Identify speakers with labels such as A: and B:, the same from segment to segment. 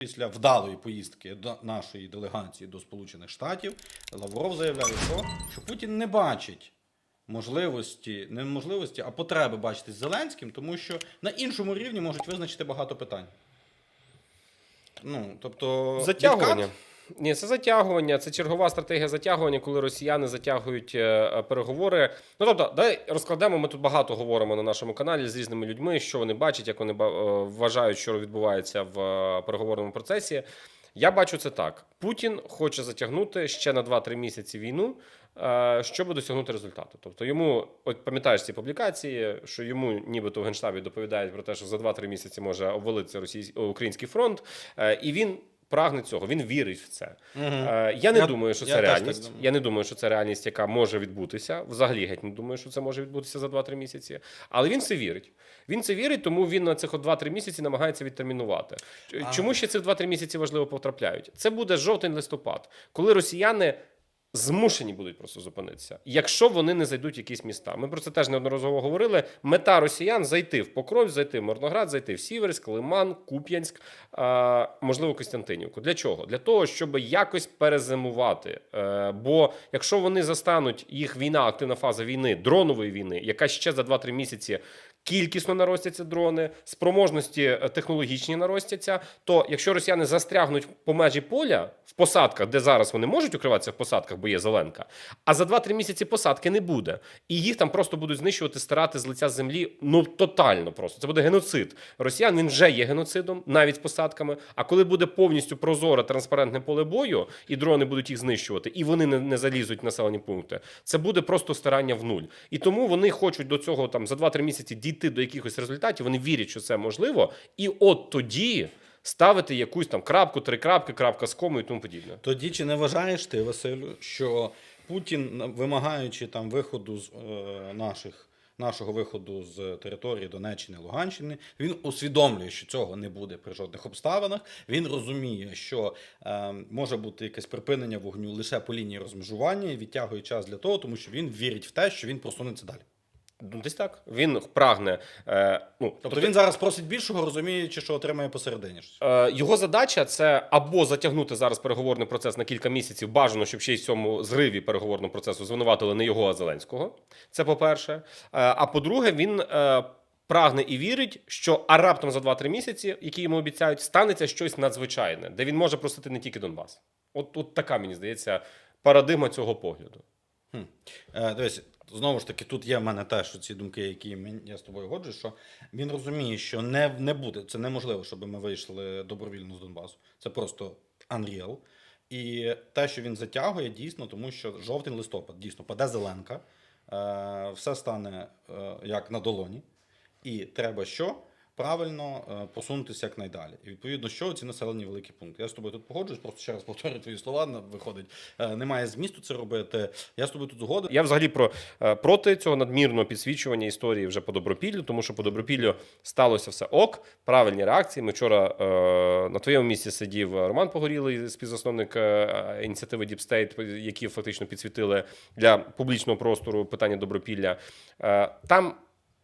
A: Після вдалої поїздки до нашої делегації до Сполучених Штатів Лавров заявляє, що, що Путін не бачить можливості, не можливості, а потреби бачити з Зеленським, тому що на іншому рівні можуть визначити багато питань. Ну, тобто,
B: Затягування.
A: відкат?
B: Ні, це затягування, це чергова стратегія затягування, коли росіяни затягують е, е, переговори. Ну тобто, давай розкладемо. Ми тут багато говоримо на нашому каналі з різними людьми, що вони бачать, як вони е, вважають, що відбувається в переговорному процесі. Я бачу це так: Путін хоче затягнути ще на 2-3 місяці війну, щоб досягнути результату. Тобто йому, от пам'ятаєш ці публікації, що йому нібито в генштабі доповідають про те, що за 2-3 місяці може обвалитися російський український фронт, і він. Прагне цього, він вірить в це. Е, Я не
A: Я-
B: думаю, що
A: я
B: це реальність.
A: думаю.
B: Я не думаю, що це реальність, яка може відбутися. Взагалі геть не думаю, що це може відбутися за 2-3 місяці. Але він це вірить. Він це вірить, тому він на цих от 2-3 місяці намагається відтермінувати. Чому
A: А.
B: Чому ще ці 2-3 місяці важливо потрапляють? Це буде жовтень-листопад, коли росіяни. Змушені будуть просто зупинитися, якщо вони не зайдуть якісь міста. Ми про це теж неодноразово говорили. Мета росіян зайти в Покров, зайти в Мирноград, зайти в Сіверськ, Лиман, Куп'янськ, можливо, Костянтинівку. Для чого? Для того, щоб якось перезимувати. Е, Бо якщо вони застануть їх війна, активна фаза війни, дронової війни, яка ще за 2-3 місяці. Кількісно наростяться дрони, спроможності е, технологічні наростяться. То якщо росіяни застрягнуть по межі поля в посадках, де зараз вони можуть укриватися в посадках, бо є зеленка, а за 2-3 місяці посадки не буде, і їх там просто будуть знищувати, стирати з лиця землі. Ну тотально просто це буде геноцид. Росіян він вже є геноцидом, навіть з посадками. А коли буде повністю прозоре транспарентне поле бою, і дрони будуть їх знищувати, і вони не, не залізуть в населені пункти, це буде просто стирання в нуль. І тому вони хочуть до цього там за 2-3 місяці дійти до якихось результатів. Вони вірять, що це можливо, і от тоді ставити якусь там крапку, три крапки, крапка з комою і тому подібне.
A: Тоді чи не вважаєш ти, Василю, що Путін, вимагаючи там виходу з е, наших. Нашого виходу з території Донеччини Луганщини він усвідомлює, що цього не буде при жодних обставинах. Він розуміє, що е, може бути якесь припинення вогню лише по лінії розмежування і відтягує час для того, тому що він вірить в те, що він просунеться далі.
B: Ну, десь так. Він прагне. Е, ну,
A: Тобто він зараз просить більшого, розуміючи, що отримає посередині.
B: Е, Його задача це або затягнути зараз переговорний процес на кілька місяців. Бажано, щоб ще й в цьому зриві переговорного процесу звинуватили не його, а Зеленського. Це по-перше. Е, А по-друге, він е, прагне і вірить, що а раптом за 2-3 місяці, які йому обіцяють, станеться щось надзвичайне, де він може просити не тільки Донбас. От, от така, мені здається, парадигма цього погляду.
A: Хм. Е, дивись, знову ж таки, тут є в мене теж ці думки, які я з тобою годжу, що він розуміє, що не, не буде, це неможливо, щоб ми вийшли добровільно з Донбасу. Це просто unreal. І те, що він затягує, дійсно, тому що жовтень листопад дійсно паде зеленка, е, все стане е, як на долоні. І треба що? Правильно е, посунутися якнайдалі. І відповідно, що ці населені великі пункти. Я з тобою тут погоджуюсь, просто ще раз повторюю твої слова. Виходить, е, немає змісту це робити. Я з тобою тут згоден.
B: Я взагалі про е, проти цього надмірного підсвічування історії вже по добропіллю, тому що по добропіллю сталося все ок, правильні реакції. Ми вчора на твоєму місці сидів Роман Погорілий, співзасновник ініціативи State, які фактично підсвітили для публічного простору питання добропілля. Там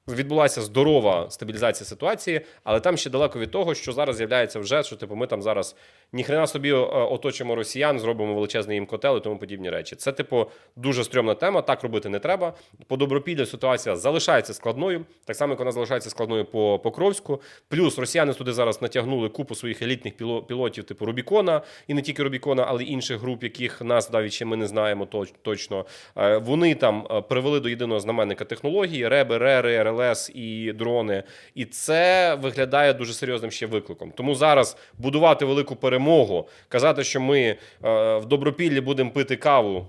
B: відбулася здорова стабілізація ситуації, але там ще далеко від того, що зараз з'являється вже, що типу ми там зараз ніхрена собі е, оточимо росіян, зробимо величезний їм котел і тому подібні речі. Це, типу, дуже стрьомна тема. Так робити не треба. По добропіллю ситуація залишається складною, так само як вона залишається складною по Покровську. Плюс росіяни туди зараз натягнули купу своїх елітних пілотів, типу Рубікона, і не тільки Рубікона, але й інших груп, яких нас навіть ще ми не знаємо точно. Е, Вони там е, привели до єдиного знаменника технології: реби, рери, РЛС і дрони. І це виглядає дуже серйозним ще викликом. Тому зараз будувати велику перемогу, казати, що ми е, в добропіллі будемо пити каву.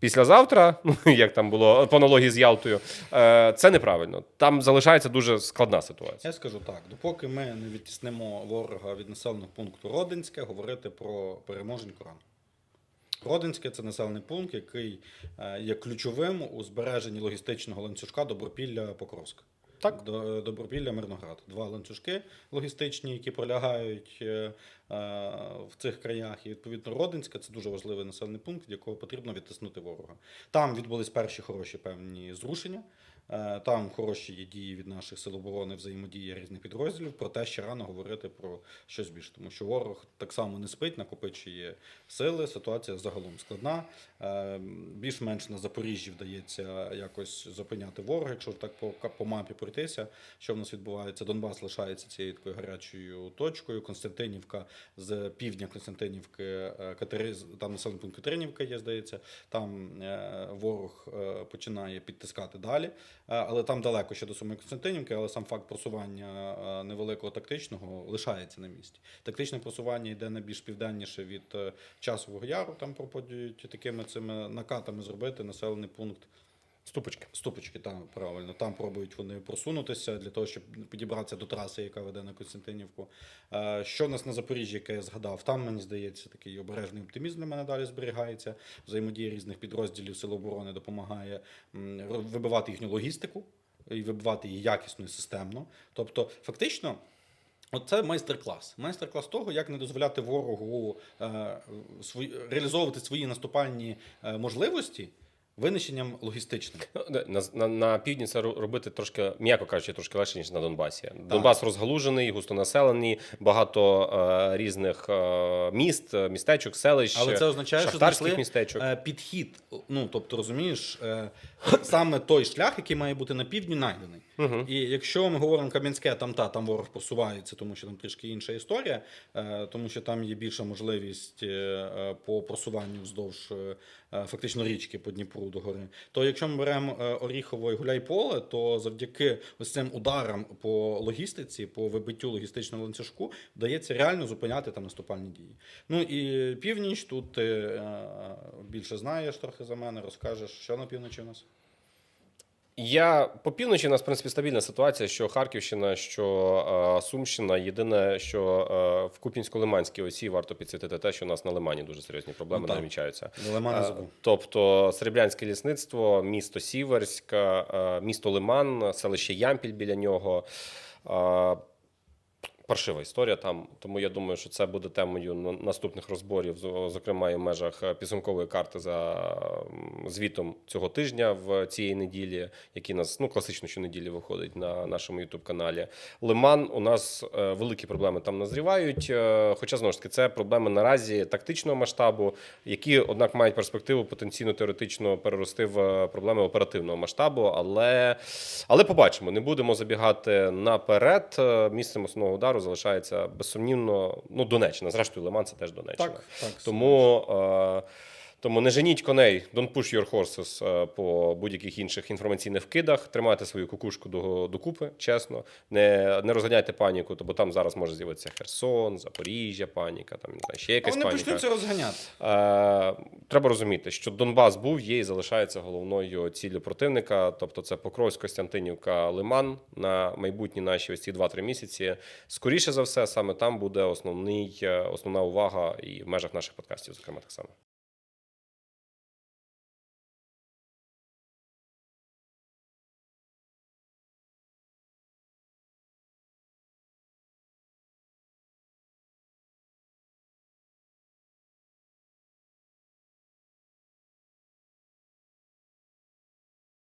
B: Післязавтра, ну як там було по аналогії з Ялтою, е, це неправильно. Там залишається дуже складна ситуація.
A: Я скажу так: допоки ми не відтіснимо ворога від населеного пункту Родинське, говорити про переможень Коран. Родинське це населений пункт, який е, є ключовим у збереженні логістичного ланцюжка Добропілля Покровська.
B: Так.
A: До, Добропілля Мирноград. Два ланцюжки логістичні, які пролягають е, е, в цих краях. І відповідно Родинське це дуже важливий населений пункт, якого потрібно відтиснути ворога. Там відбулись перші хороші певні зрушення. Е, Там хороші є дії від наших сил оборони, взаємодія різних підрозділів. Проте ще рано говорити про щось більше, тому що ворог так само не спить, накопичує сили. Ситуація загалом складна. Більш-менш на Запоріжжі вдається якось зупиняти ворога, якщо так по, по мапі пройтися. Що в нас відбувається? Донбас лишається цією такою гарячою точкою. Константинівка з півдня Константинівки, е, Катери... там населений пункт Катеринівка є, здається. Там е, ворог е, починає підтискати далі. Але там далеко ще до самої Константинівки, але сам факт просування невеликого тактичного лишається на місці. Тактичне просування йде на більш південніше від часового яру. Там пропонують такими цими накатами зробити населений пункт.
B: Ступочки.
A: Ступочки, там правильно. Там пробують вони просунутися для того, щоб підібратися до траси, яка веде на Константинівку. Е, Що в нас на Запоріжжі, яке я згадав, там мені здається, такий обережний оптимізм для мене далі зберігається. Взаємодія різних підрозділів Сил оборони допомагає вибивати їхню логістику і вибивати її якісно і системно. Тобто, фактично. Оце майстер-клас. Майстер-клас того, як не дозволяти ворогу е, свої, реалізовувати свої наступальні е, можливості винищенням логістичним.
B: Ну, На, на, на півдні це робити трошки, м'яко кажучи, трошки легше, ніж на Донбасі. Донбас розгалужений, густонаселений, багато е, різних е, міст, е, містечок, селищ,
A: Але це означає, що
B: шахтарських
A: що
B: містечок.
A: е, підхід. Ну, тобто, розумієш, е, саме той шлях, який має бути на півдні, знайдений. І якщо ми говоримо Кам'янське, там та там ворог просувається, тому що там трішки інша історія, е, тому що там є більша можливість е, е, по просуванню вздовж фактично річки по Дніпру до гори. То якщо ми беремо Оріхово і Гуляйполе, то завдяки ось цим ударам по логістиці, по вибиттю логістичного ланцюжку, вдається реально зупиняти там наступальні дії. Ну і північ тут ти більше знаєш трохи за мене, розкажеш, що на півночі у нас.
B: Я по півночі у нас в принципі стабільна ситуація, що Харківщина, що е, Сумщина. Єдине, що е, в Куп'янсько-Лиманській осі варто підсвітити те, що у нас на Лимані дуже серйозні проблеми
A: Ну,
B: намічаються.
A: Лиман
B: Е. Тобто Сріблянське лісництво, місто Сіверськ, е, місто Лиман, селище Ямпіль біля нього. Е, Паршива історія там, тому я думаю, що це буде темою на- наступних розборів, зокрема і в межах е, підсумкової карти за звітом цього тижня в цієї неділі, який нас ну класично щонеділі виходить на нашому youtube каналі. Лиман у нас е, великі проблеми там назрівають. е, Хоча знову ж таки це проблеми наразі тактичного масштабу, які однак мають перспективу потенційно теоретично перерости в проблеми оперативного масштабу. Але, але побачимо, не будемо забігати наперед. Місцем основного удару залишається безсумнівно. Ну, Донеччина. Зрештою, Лиман це теж Донеччина.
A: Так, так.
B: Тому, тому не женіть коней, don't push your horses е, по будь-яких інших інформаційних вкидах. Тримайте свою кукушку до, докупи, чесно. Не, не розганяйте паніку, бо там зараз може з'явитися Херсон, Запоріжжя, паніка, там не знаю, ще
A: А
B: якась
A: вони
B: паніка.
A: почнуть це розганяти.
B: Е, треба розуміти, що Донбас був, є і залишається головною ціллю противника. Тобто це Покровськ, Костянтинівка, Лиман на майбутні наші ось ці 2-3 місяці. Скоріше за все, саме там буде основний, е, основна увага і в межах наших подкастів, зокрема, так само.